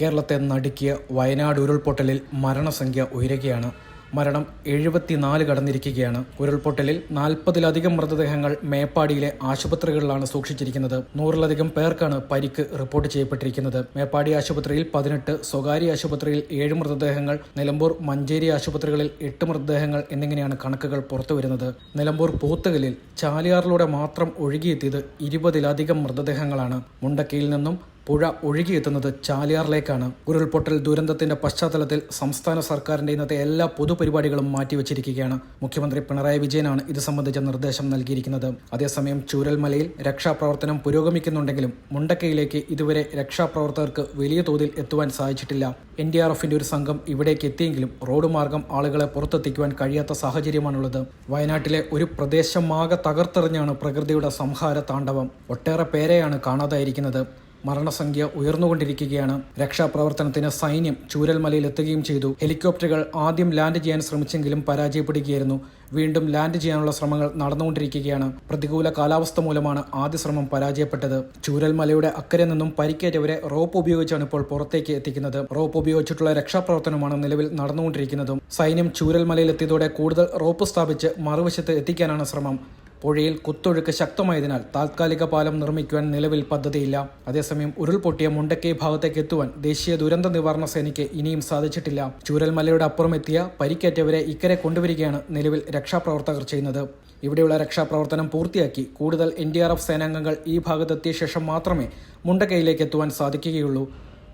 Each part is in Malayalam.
കേരളത്തെ നടുക്കിയ വയനാട് ഉരുൾപൊട്ടലിൽ മരണസംഖ്യ ഉയരുകയാണ്. മരണം എഴുപത്തിനാല് കടന്നിരിക്കുകയാണ്. ഉരുൾപൊട്ടലിൽ നാൽപ്പതിലധികം മൃതദേഹങ്ങൾ മേപ്പാടിയിലെ ആശുപത്രികളിലാണ് സൂക്ഷിച്ചിരിക്കുന്നത്. നൂറിലധികം പേർക്കാണ് പരിക്ക് റിപ്പോർട്ട് ചെയ്യപ്പെട്ടിരിക്കുന്നത്. മേപ്പാടി ആശുപത്രിയിൽ പതിനെട്ട് സ്വകാര്യ ആശുപത്രിയിൽ ഏഴ് മൃതദേഹങ്ങൾ നിലമ്പൂർ മഞ്ചേരി ആശുപത്രികളിൽ എട്ട് മൃതദേഹങ്ങൾ എന്നിങ്ങനെയാണ് കണക്കുകൾ പുറത്തുവരുന്നത്. നിലമ്പൂർ പൂത്തകലിൽ ചാലിയാറിലൂടെ മാത്രം ഒഴുകിയെത്തിയത് ഇരുപതിലധികം മൃതദേഹങ്ങളാണ്. മുണ്ടക്കയിൽ നിന്നും പുഴ ഒഴുകിയെത്തുന്നത് ചാലിയാറിലേക്കാണ്. ഉരുൾപൊട്ടൽ ദുരന്തത്തിന്റെ പശ്ചാത്തലത്തിൽ സംസ്ഥാന സർക്കാരിന്റെ ഇന്നത്തെ എല്ലാ പൊതുപരിപാടികളും മാറ്റിവെച്ചിരിക്കുകയാണ്. മുഖ്യമന്ത്രി പിണറായി വിജയനാണ് ഇത് സംബന്ധിച്ച നിർദ്ദേശം നൽകിയിരിക്കുന്നത്. അതേസമയം ചൂരൽമലയിൽ രക്ഷാപ്രവർത്തനം പുരോഗമിക്കുന്നുണ്ടെങ്കിലും മുണ്ടക്കയിലേക്ക് ഇതുവരെ രക്ഷാപ്രവർത്തകർക്ക് വലിയ തോതിൽ എത്തുവാൻ സാധിച്ചിട്ടില്ല. എൻ ഡി ആർ എഫിന്റെ ഒരു സംഘം ഇവിടേക്ക് എത്തിയെങ്കിലും റോഡ് മാർഗം ആളുകളെ പുറത്തെത്തിക്കുവാൻ കഴിയാത്ത സാഹചര്യമാണുള്ളത്. വയനാട്ടിലെ ഒരു പ്രദേശമാകെ തകർത്തെറിഞ്ഞാണ് പ്രകൃതിയുടെ സംഹാര താണ്ഡവം. ഒട്ടേറെ പേരെയാണ് കാണാതായിരിക്കുന്നത്. മരണസംഖ്യ ഉയർന്നുകൊണ്ടിരിക്കുകയാണ്. രക്ഷാപ്രവർത്തനത്തിന് സൈന്യം ചൂരൽമലയിൽ എത്തുകയും ചെയ്തു. ഹെലികോപ്റ്ററുകൾ ആദ്യം ലാൻഡ് ചെയ്യാൻ ശ്രമിച്ചെങ്കിലും പരാജയപ്പെടുകയായിരുന്നു. വീണ്ടും ലാൻഡ് ചെയ്യാനുള്ള ശ്രമങ്ങൾ നടന്നുകൊണ്ടിരിക്കുകയാണ്. പ്രതികൂല കാലാവസ്ഥ മൂലമാണ് ആദ്യ ശ്രമം പരാജയപ്പെട്ടത്. ചൂരൽമലയുടെ അക്കരെ നിന്നും പരിക്കേറ്റവരെ റോപ്പ് ഉപയോഗിച്ചാണ് ഇപ്പോൾ പുറത്തേക്ക് എത്തിക്കുന്നത്. റോപ്പ് ഉപയോഗിച്ചിട്ടുള്ള രക്ഷാപ്രവർത്തനമാണ് നിലവിൽ നടന്നുകൊണ്ടിരിക്കുന്നതും. സൈന്യം ചൂരൽമലയിൽ എത്തിയതോടെ കൂടുതൽ റോപ്പ് സ്ഥാപിച്ച് മറുവശത്ത് എത്തിക്കാനാണ് ശ്രമം. പുഴയിൽ കുത്തൊഴുക്ക് ശക്തമായതിനാൽ താൽക്കാലിക പാലം നിർമ്മിക്കുവാൻ നിലവിൽ പദ്ധതിയില്ല. അതേസമയം ഉരുൾപൊട്ടിയ മുണ്ടക്കൈ ഭാഗത്തേക്ക് എത്തുവാൻ ദേശീയ ദുരന്ത നിവാരണ സേനയ്ക്ക് ഇനിയും സാധിച്ചിട്ടില്ല. ചൂരൽമലയുടെ അപ്പുറം എത്തിയ പരിക്കേറ്റവരെ ഇക്കരെ കൊണ്ടുവരികയാണ് നിലവിൽ രക്ഷാപ്രവർത്തകർ ചെയ്യുന്നത്. ഇവിടെയുള്ള രക്ഷാപ്രവർത്തനം പൂർത്തിയാക്കി കൂടുതൽ എൻ ഡി ആർ എഫ് സേനാംഗങ്ങൾ ഈ ഭാഗത്തെത്തിയ ശേഷം മാത്രമേ മുണ്ടക്കൈയിലേക്ക് എത്തുവാൻ സാധിക്കുകയുള്ളൂ.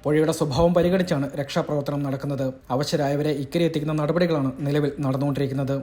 പുഴയുടെ സ്വഭാവം പരിഗണിച്ചാണ് രക്ഷാപ്രവർത്തനം നടക്കുന്നത്. അവശരായവരെ ഇക്കരെ എത്തിക്കുന്ന നടപടികളാണ് നിലവിൽ നടന്നുകൊണ്ടിരിക്കുന്നത്.